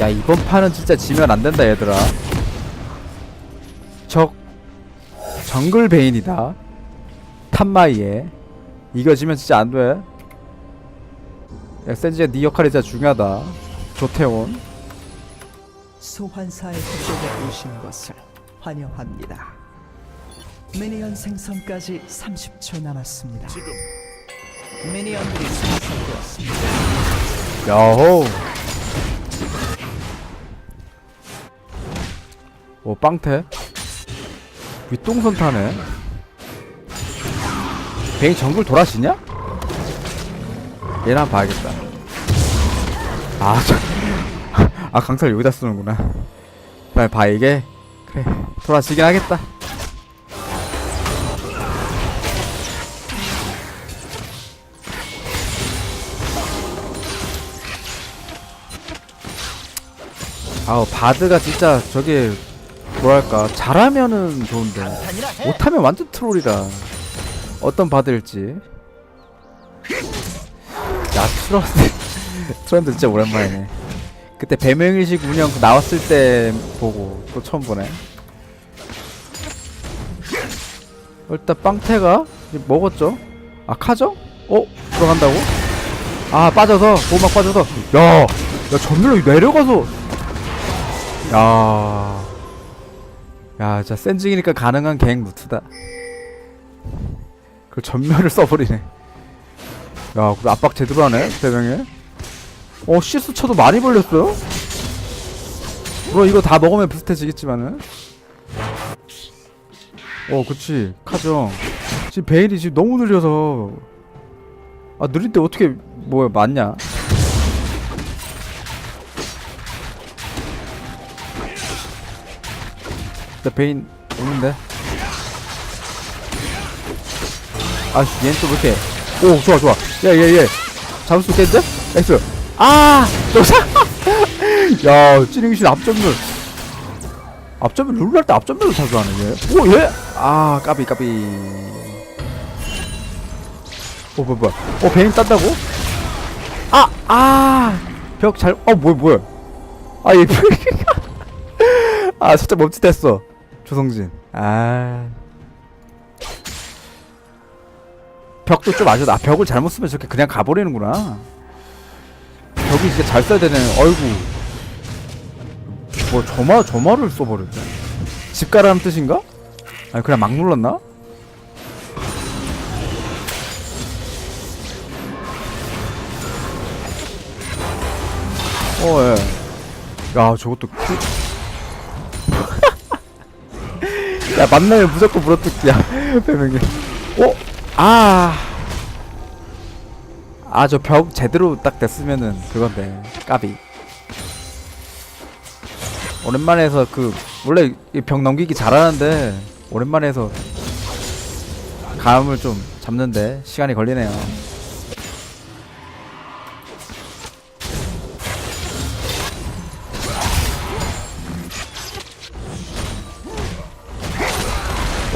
야 이번 판은 진짜 지면 안 된다 얘들아. 적 정글 베인이다. 탑마이에. 이거 지면 진짜 안돼. 야 센지가 네 역할이 진짜 중요하다. 조태원. 소환사의 협곡에 오신 것을 환영합니다. 미니언 생성까지 30초 남았습니다. 지금. 미니언들이 생성되었습니다. 야호 오 빵태. 윗동선 타네. 베인 정글 돌아시냐? 얘나 봐야겠다. 아, 저, 아 강살 여기다 쓰는구나. 빨리 봐 이게. 그래 돌아지긴 하겠다. 아우 바드가 진짜 저게 뭐랄까 잘하면은 좋은데 못하면 완전 트롤이라 어떤 바드일지. 야 트런드 트런드 진짜 오랜만이네. 그때 배명일식 운영 나왔을 때 보고 또 처음 보네. 일단 빵태가 먹었죠? 아 카죠? 어? 들어간다고? 아 빠져서 보막 빠져서. 야야 전멸로 내려가서. 야, 야, 진짜 센징이니까 가능한 갱 루트다. 그 전멸을 써버리네. 야, 그 압박 제대로 하네, 대명에. 어, 시스 쳐도 많이 벌렸어요? 물론 이거 다 먹으면 비슷해지겠지만은. 어, 그치. 카정. 지금 베일이 지금 너무 느려서. 아, 때 어떻게, 뭐야, 맞냐? 나 베인 오는데 아씨 얘는 또왜 이렇게 오 좋아 좋아 야얘얘 잡을 수 있겠는데? 나이스 아! 야 찌릉이신 앞전멸 앞전멸 룰할 때 앞전멸로 자주 하네 얘오 얘! 아 까비 까비 오 뭐야 뭐야 어 베인 딴다고? 아! 아! 벽 잘.. 어 뭐야 뭐야 아얘 아 진짜 멈칫했어 조성진. 아. 벽도 좀 아셔 아 벽을 잘못 쓰면 저렇게 그냥 가버리는구나. 벽이 진짜 잘 써야 되네. 어이구. 뭐 저마 저마를 써버렸네. 집 가라는 뜻인가? 아니 그냥 막 눌렀나? 어 예. 야 저것도 크... 야 만나면 무조건 물어뜯기야 배명이 어? 아. 아 저 벽 제대로 딱 됐으면은 그건데 까비 오랜만에 해서 그 원래 이벽 넘기기 잘하는데 오랜만에 해서 감을 좀 잡는데 시간이 걸리네요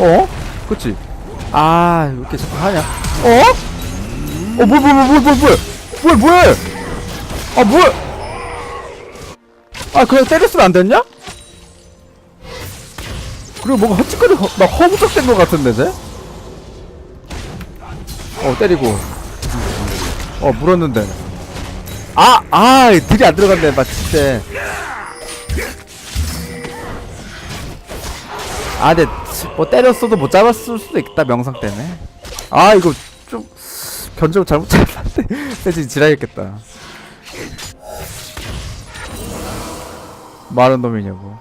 어? 그치? 아, 왜 이렇게 자꾸 하냐? 어? 어, 뭐, 뭐, 뭐, 뭐, 뭐, 뭐, 뭐, 뭐야, 뭐야? 아, 뭐야? 아, 그냥 때렸으면 안 됐냐? 그리고 뭔가 헛짓거리, 허, 막 허무적된 것 같은데, 쟤? 어, 때리고. 어, 물었는데. 아, 아, 딜이 안 들어갔네, 마치 때. 아, 근데 뭐 때렸어도 못 잡았을 수도 있다 명상 때문에. 아, 이거 좀 견적 잘못 잡았는데 세진 지랄했겠다. 마른 놈이냐고.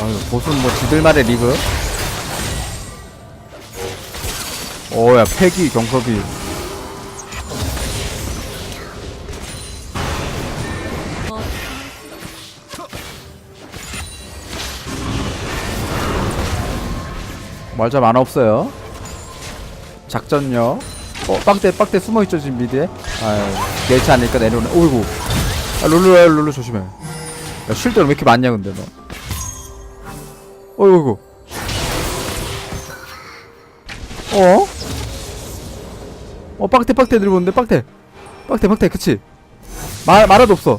아유, 보슨 뭐 지들만의 리그. 오야 패기 경섭이. 말자 많아 없어요. 작전력. 어 빵대 빵대 숨어있죠 지금 미드에? 아유 예치 않으니까 내려오네. 오이구. 아 룰루야 룰루 조심해. 야 쉴드는 왜 이렇게 많냐 근데 너. 어이구. 어? 어 빡대 빡대 들고 오는데 빡대. 빡대 빡대 그치? 말 말아도 없어.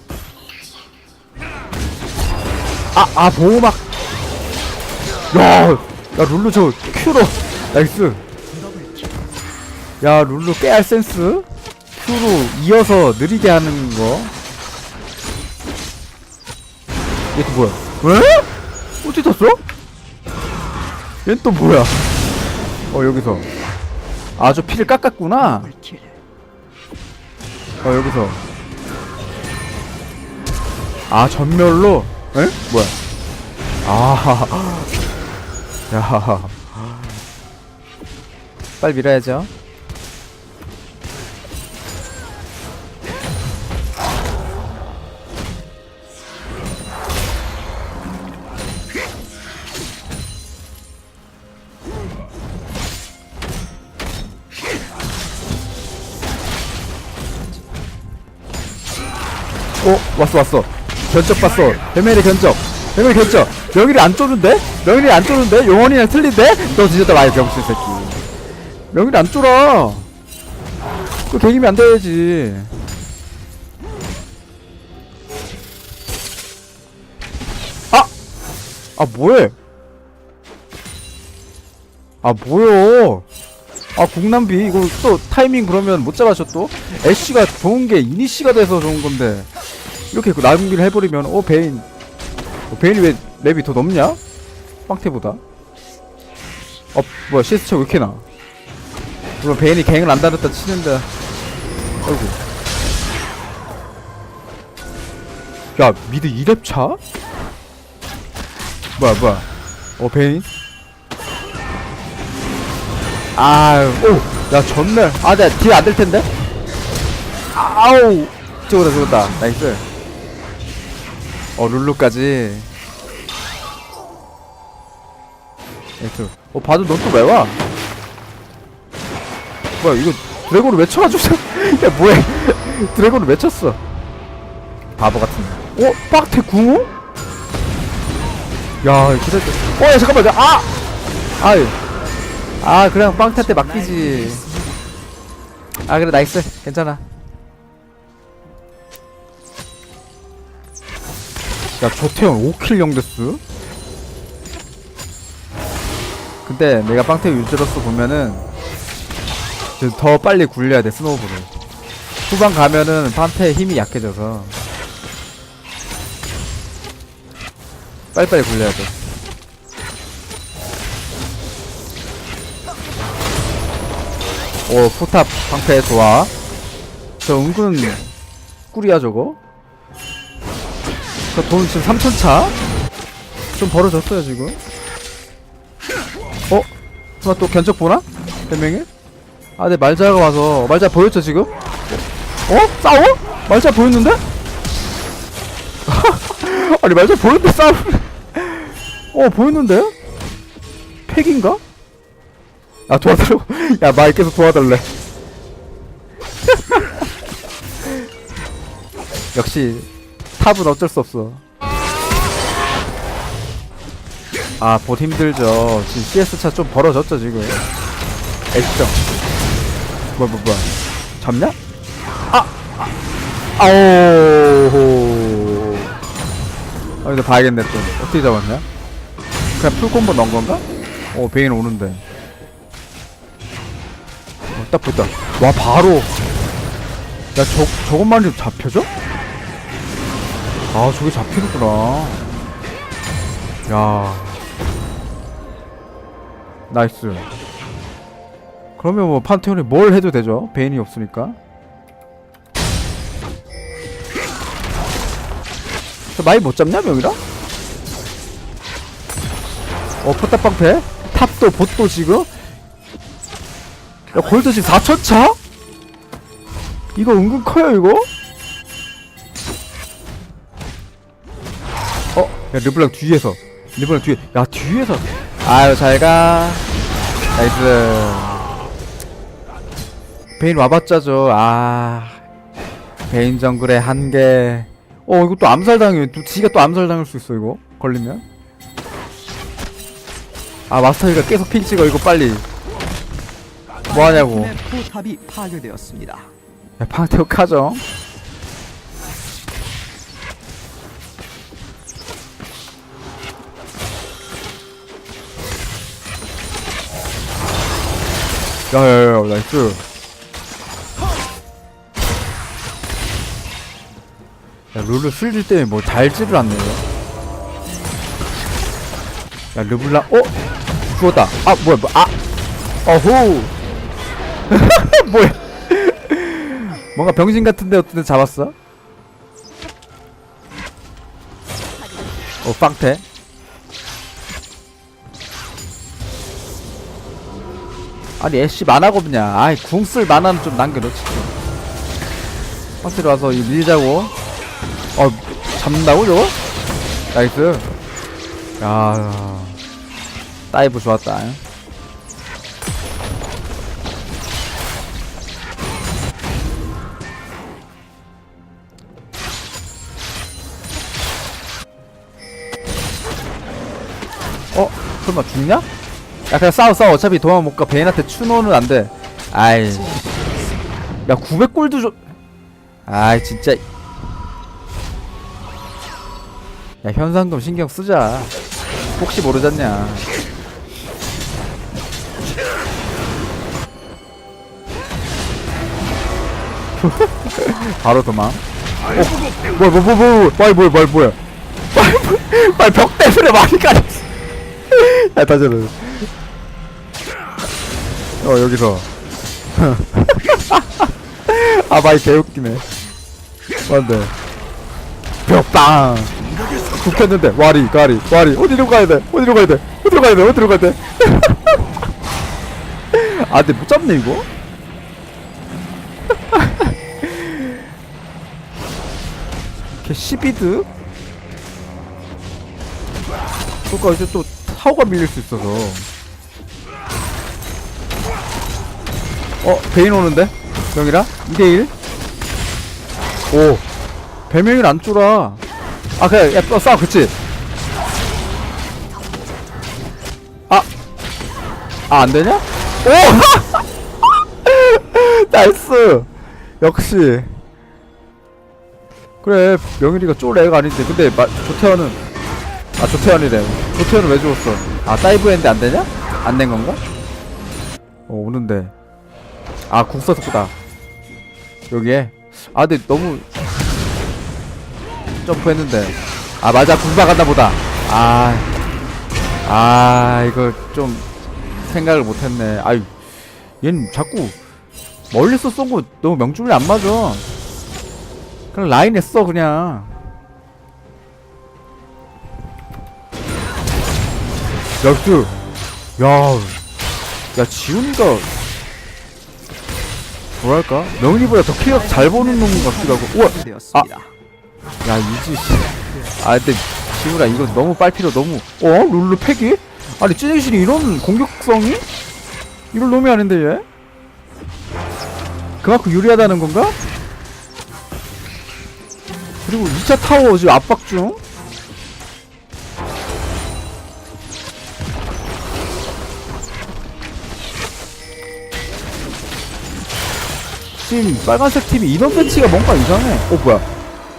아아 보호막. 야야 룰루 저 큐로. 나이스. 야 룰루 깨알 센스? 큐로 이어서 느리게 하는 거. 얘 또 뭐야? 왜? 어디 떴어? 얘는 또 뭐야? 어 여기서 아주 피를 깎았구나. 어 여기서. 아 전멸로? 에? 뭐야? 아야. 빨리 밀어야죠 왔어 왔어. 견적 봤어. 배멜의 견적. 배멜 견적. 명일이 안 쪼는데? 명일이 안 쪼는데? 용원이랑 틀린데? 너 뒤졌다 마이 병신 새끼. 명일이 안 쫄아. 그 개김이 안 돼야지. 아! 아 뭐해? 아 뭐요 아 국남비. 이거 또 타이밍 그러면 못 잡아줘 또? 애쉬가 좋은 게 이니시가 돼서 좋은 건데 이렇게 그 나중기를 해버리면 어 베인 어, 베인이 왜 랩이 더 높냐? 빵태보다 어 뭐야 CS 차왜 이렇게 나 물론 베인이 갱을 안 다녔다 치는데 아이고 야 미드 2렙 차? 뭐야 뭐야 어 베인 아유, 오, 야, 전멸. 아, 내가 뒤에 안될 텐데? 아우! 죽었다, 죽었다. 나이스. 어, 룰루까지. 나이스. 어, 바드 넌 또 왜 와? 뭐야, 이거 드래곤을 왜 쳐가지고. 야, 뭐해. 드래곤을 왜 쳤어? 바보 같은. 어, 빡태 궁호? 야, 기다려. 어, 야, 잠깐만. 아! 아유. 아 그냥 빵타 때 맡기지 아 그래 나이스 괜찮아 야 조태현 5킬 영데스 근데 내가 빵태 유저로서 보면은 더 빨리 굴려야 돼 스노우볼을. 후반 가면은 판테의 힘이 약해져서. 빨리빨리 굴려야 돼. 오 포탑 방패 좋아. 저 은근 꿀이야 저거? 저 돈 지금 3천차 좀 벌어졌어요 지금 어? 설마 또 견적 보나? 대명이? 아 내 말자가 와서 말자 보였죠 지금? 어? 싸워? 말자 보였는데? 아니 말자 보였는데 싸우 어 보였는데? 팩인가? 아 도와달라고? 야 마이크에서 도와달래 역시 탑은 어쩔 수 없어 아봇 힘들죠 지금 CS 차 좀 벌어졌죠 지금 액정 뭐야 뭐야 뭐야 잡냐? 아! 아! 아오 아 근데 봐야겠네 또 어떻게 잡았냐? 그냥 풀콤보 넣은 건가? 어 베인 오는데 어, 딱 보다. 와 바로. 야 저 저것만 좀 잡혀져? 아 저게 잡히는구나. 야. 나이스. 그러면 뭐 판테온이 뭘 해도 되죠? 베인이 없으니까. 저 많이 못 잡냐 명이라? 어 포탑방패? 탑도 봇도 지금? 야 골드 지금 4천차? 이거 은근 커요 이거? 야 르블랑 뒤에서. 르블랑 뒤에. 야 뒤에서. 아유 잘가. 나이스. 베인 와봤자죠. 아. 베인 정글의 한계. 어 이거 또 암살당해. 또 지가 또 암살당할 수 있어 이거? 걸리면? 아 마스터이가 계속 핑 찍어 이거 빨리. 뭐하냐고. 포탑이 파괴되었습니다. 야카 야야야 나이스. 야 룰루 슬질 때문에 뭐 달지를 않네요 야 르블라 어? 죽었다. 아 뭐야 뭐, 아. 어후. 뭐야. 뭔가 병신 같은데 어떤 데 잡았어? 어 빵태 아니 애쉬 만화가 없냐 아이 궁쓸 만화는 좀 남겨놓지 확실히 와서 이 밀자고 어 잡는다고 저거? 나이스 야 다이브 좋았다 어? 설마 죽냐? 야 그냥 싸워 싸워. 어차피 도망 못가 베인한테 추노는 안돼. 아이. 야 900골드 줘. 아이 진짜. 야 현상금 신경 쓰자. 혹시 모르잖냐. 바로 도망. 어, 뭐야 뭐야 뭐야 뭐야 뭐야 뭐야 뭐야 뭐야. 빨리 벽 때문에 많이 가렸어. 야 다시 해 어 여기서. 아 많이 개웃기네. 맞네 벽빵. 굽혔는데 와리 가리 와리. 어디로 가야 돼? 어디로 가야 돼? 어디로 가야 돼? 어디로 가야 돼 아 근데 못 잡네 이거? 걔 12드? 그러니까 이제 또 타워가 밀릴 수 있어서 어 베인 오는데? 명이라? 2대1 오. 배명일 안 쫄아. 아 그래. 야 어, 싸워. 그치? 아. 아 안되냐? 오! 나이스! 역시. 그래 명일이가 쫄 애가 아닌데. 근데 마, 조태현은 아 조태현이래. 조태현은 왜 죽었어? 아 다이브 했는데 안되냐? 안 된 건가? 어 오는데 아 국사석구다 여기에? 아 근데 너무 점프했는데. 아 맞아. 군바 갔나 보다. 아, 아 이거 좀 생각을 못했네. 아유 얜 자꾸 멀리서 쏜거 너무 명중률이 안 맞아. 그냥 라인에 써 그냥. 역수 야야 지훈이가 뭐랄까 명훈이보다 더 키가 잘 보는 놈 같기도 하고 우와 파괴되었습니다. 야 이지 씨아 근데 지훈아 이거 너무 빨피로 너무 어? 룰루 패기? 아니 찌질신이 이런 공격성이? 이럴 놈이 아닌데 얘? 그만큼 유리하다는 건가? 그리고 2차 타워 지금 압박 중 지금 빨간색 팀이 인원 배치가 뭔가 이상해. 어 뭐야?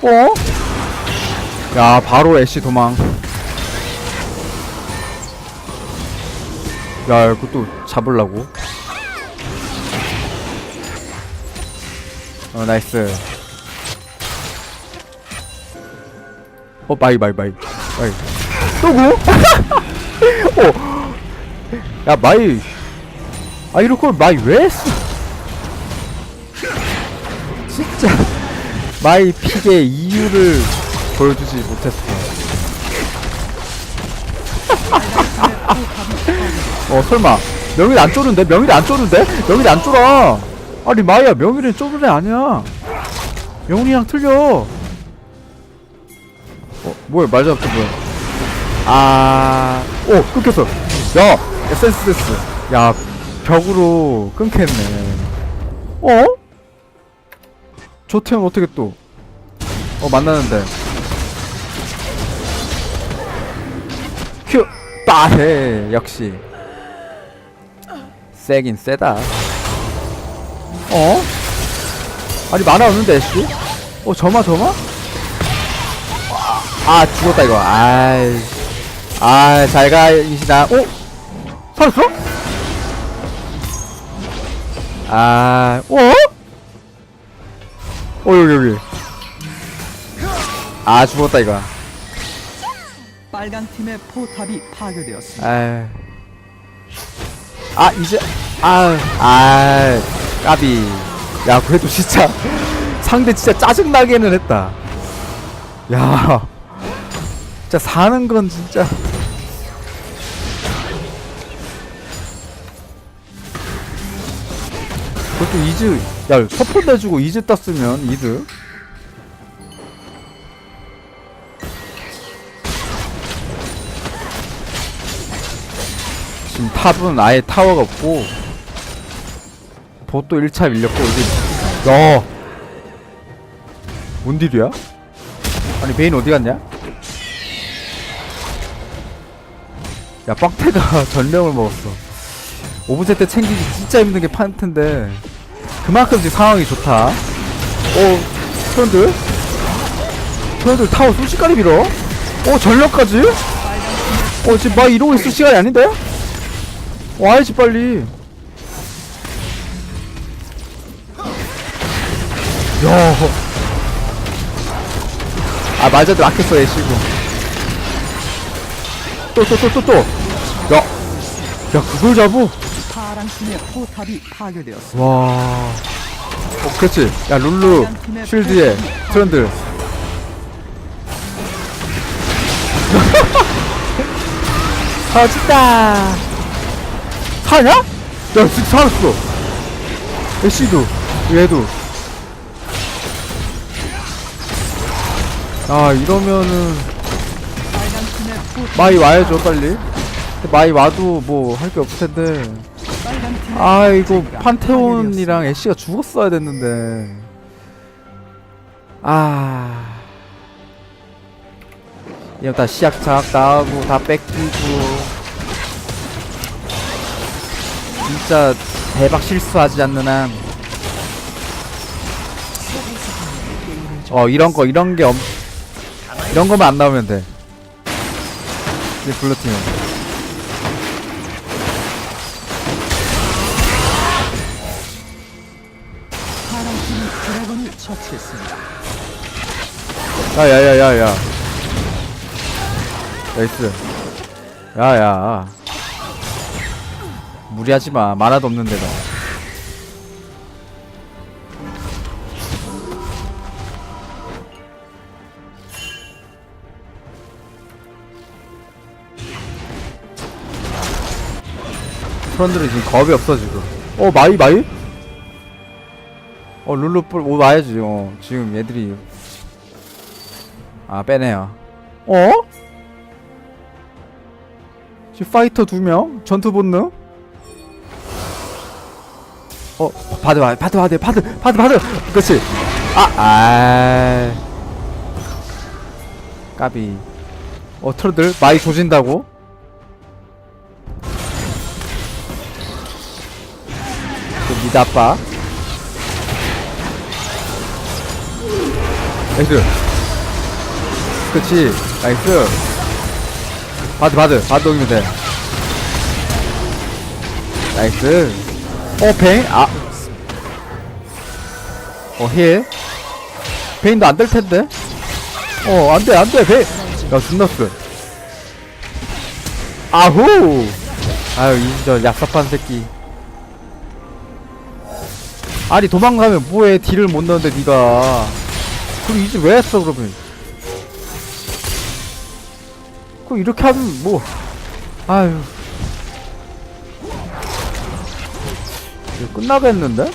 어? 야 바로 애쉬 도망. 야 이것도 잡으려고. 어 나이스. 어 바이 바이 바이. 바이. 또구? 어. 야 마이. 아 이럴 걸 마이 왜 했어 마이 픽의 이유를 보여주지 못했어. 어 설마 명일 안 쪼는데? 명일이 안 쪼는데? 명일이 안 쪼라. 아니 마이야 명일이 쪼는 애 아니야. 명일이랑 틀려. 어 뭐야 말 잡자 뭐야? 아, 오 끊겼어. 야 에센스 데스. 야 벽으로 끊겠네. 어? 조태현 어떻게 또? 어 만나는데. 큐 빠해 역시 세긴 세다. 어? 아니 만화 없는데 애쉬? 어 점화 점화? 아 죽었다 이거 아이 아 잘가 이시나 어? 살았어? 아 어? 어 여기 여기 아 죽었다 이거 빨간 팀의 포탑이 파괴되었습니다. 아, 아 이제 아, 아, 까비. 야, 그래도 진짜 상대 진짜 짜증 나게는 했다. 야, 진짜 사는 건 진짜. 그것도 이즈, 야, 서폰 내주고 이즈 땄으면 이즈. 지금 탑은 아예 타워가 없고 보또 1차 밀렸고 이제 야 뭔딜이야? 아니 베인 어디 갔냐? 야 빡태가 전령을 먹었어 5분 때 챙기기 진짜 힘든 게 판텐데 그만큼 지금 상황이 좋다. 오 트런들 트런들 타워 순식간에 밀어? 오 전령까지? 어 지금 막 이러고 있을 시간이 아닌데? 와야지 빨리. 야. 아 맞아도 아꼈어 애쉬고 또 또 또 또 또. 야. 야 그걸 잡어 파란 팀의 포탑이 파괴되었습니다. 와. 어, 그렇지. 야 룰루 쉴드에 트런들 터졌다. 사냐? 야 진짜 살았어. 애쉬도 얘도. 아 이러면은 빨간 팀의 포탑 마이 와야죠 빨리. 근데 마이 와도 뭐 할 게 없을 텐데 아 이거 판테온이랑 애쉬가 죽었어야 됐는데. 아. 이거 다 시약착 나하고 다 뺏기고. 진짜 대박 실수하지 않는 한. 어, 이런 거, 이런 게 엄, 이런 거만 안 나오면 돼. 이제 블루 팀은. 처치했습니다. 야, 야, 야, 야, 야. 나이스. 야, 야. 무리하지 마. 만화도 없는데다. 트런들이 지금 겁이 없어, 지금. 어, 마이, 마이? 어, 룰루뿔, 오, 와야지, 어. 지금 얘들이. 아, 빼네요. 어? 지금 파이터 두 명? 전투 본능? 어, 바드, 바드, 바드, 바드, 바드, 바드, 바드! 그렇지! 아, 아. 까비. 어, 트러들 많이 조진다고? 그 미드 아빠. 나이스. 그치. 나이스. 바드, 바드. 바드 오면 돼. 나이스. 어, 베인? 아. 어, 힐. 베인도 안 될 텐데? 어, 안 돼, 안 돼, 베인. 야, 존나 쎄. 아후! 아유, 인저 얍삽한 새끼. 아니, 도망가면 뭐해. 딜을 못 넣는데, 니가. 그럼 이제 왜 했어, 그러면? 그럼 이렇게 하면 뭐. 아유. 이거 끝나겠는데?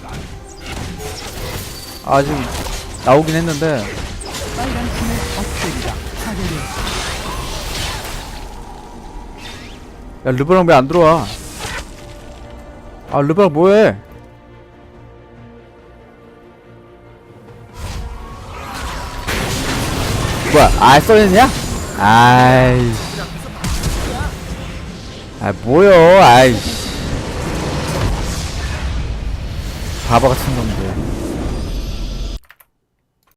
아, 지금 나오긴 했는데. 빨간 팀의 억제기가 파괴되었습니다. 야, 르브랑 왜 안 들어와? 아, 르브랑 뭐해? 뭐야, 아, 써있냐? 아이. 아, 뭐여, 아이씨. 바보 같은 놈들